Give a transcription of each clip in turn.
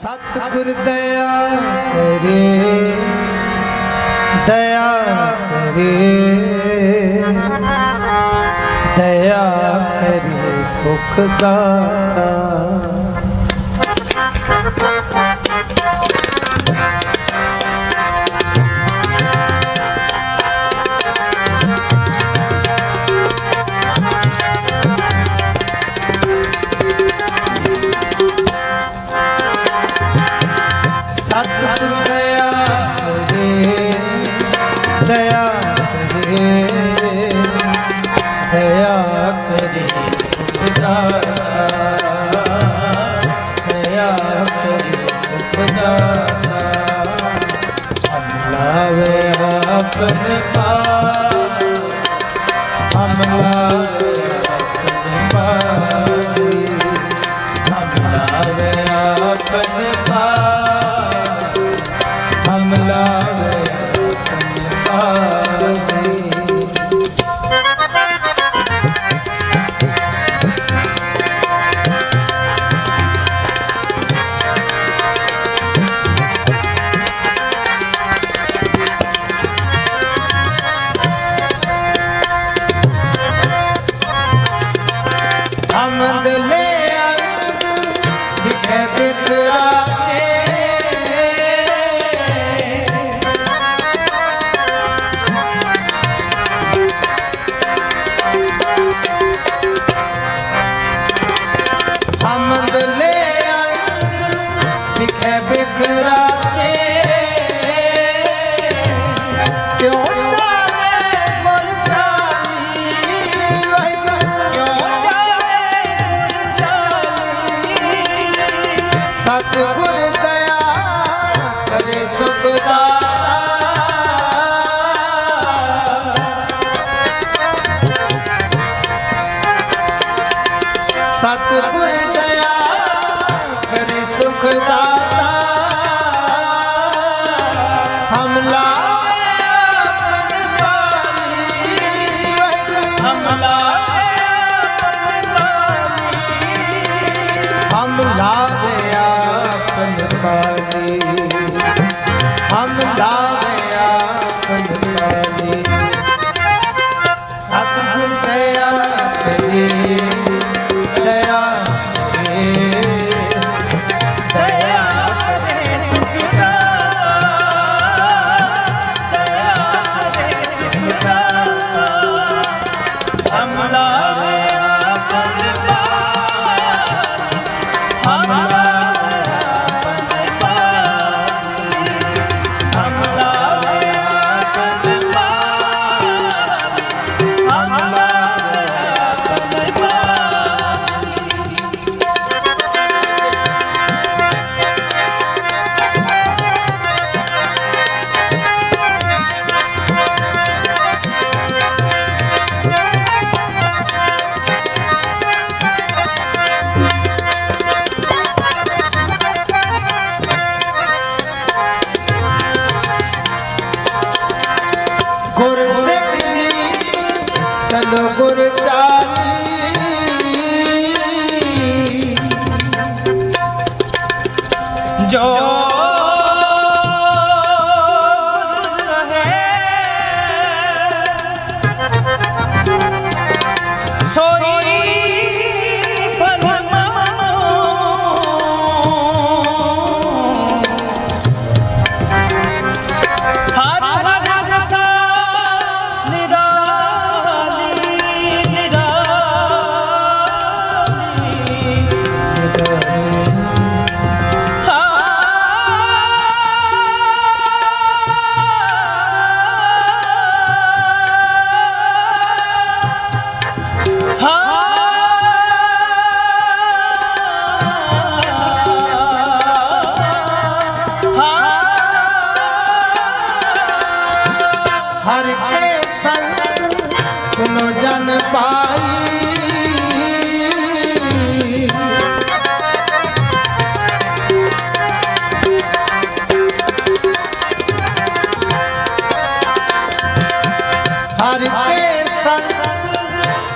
ਸਤਿਗੁਰ ਦਇਆ ਕਰੇ ਦਇਆ ਕਰੇ। ਦਇਆ ਕਰੇ ਸੁਖ ਦਾਤਾ। But ਸਤਿਗੁਰ ਦਇਆ ਕਰੇ ਸੁਖ ਦਾਤਾ ਹਮਲਾ ਹਮ ਲਾਵੇ ਆਪਨ ਪਾਣੀ ਹਮ ਲਾਵੇ নগর চাঁদি জয়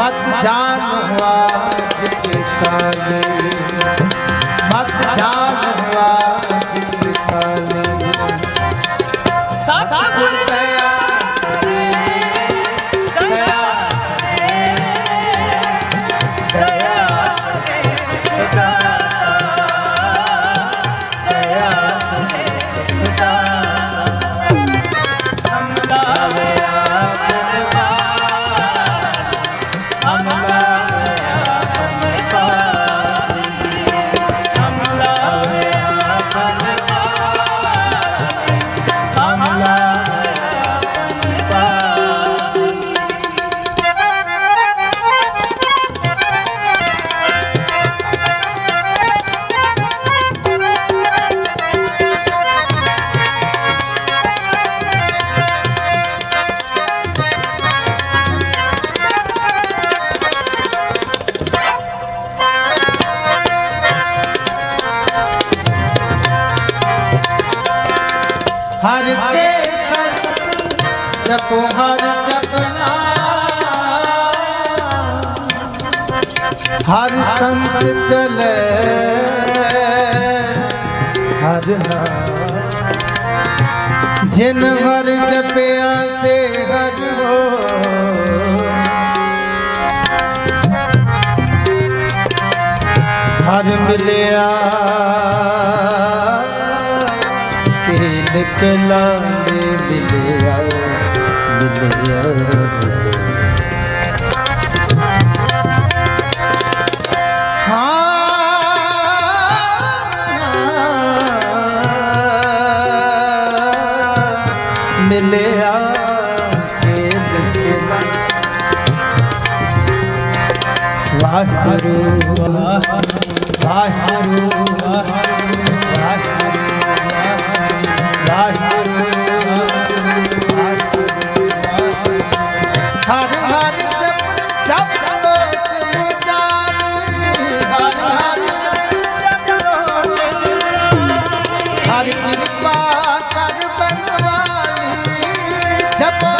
ਮਤ ਜਾਣੋ ਆਜ ਕੇ ਕਾਲੀ ਮਤ ਜਾਣੋ ਜਪੋ ਹਰ ਜਪਨਾ। ਹਰ ਸੰਤ ਚਲੇ। ਹਰ ਨਾਮ। ਜਿਨ ਹਰ ਜਪਿਆ ਸੇ ਹਰ ਹੋ। ਹਰ ਮਿਲਿਆ। ਕੇ ਨਿਕਲਾਂਦੇ ਵਾਹਿਗੁਰੂ ਵਾਹਿਗੁਰੂ ਵਾਹਿਗੁਰੂ ਹਰ ਹਰ ਜਪ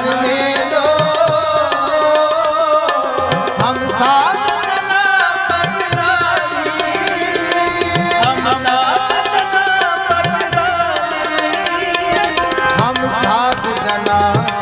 जाना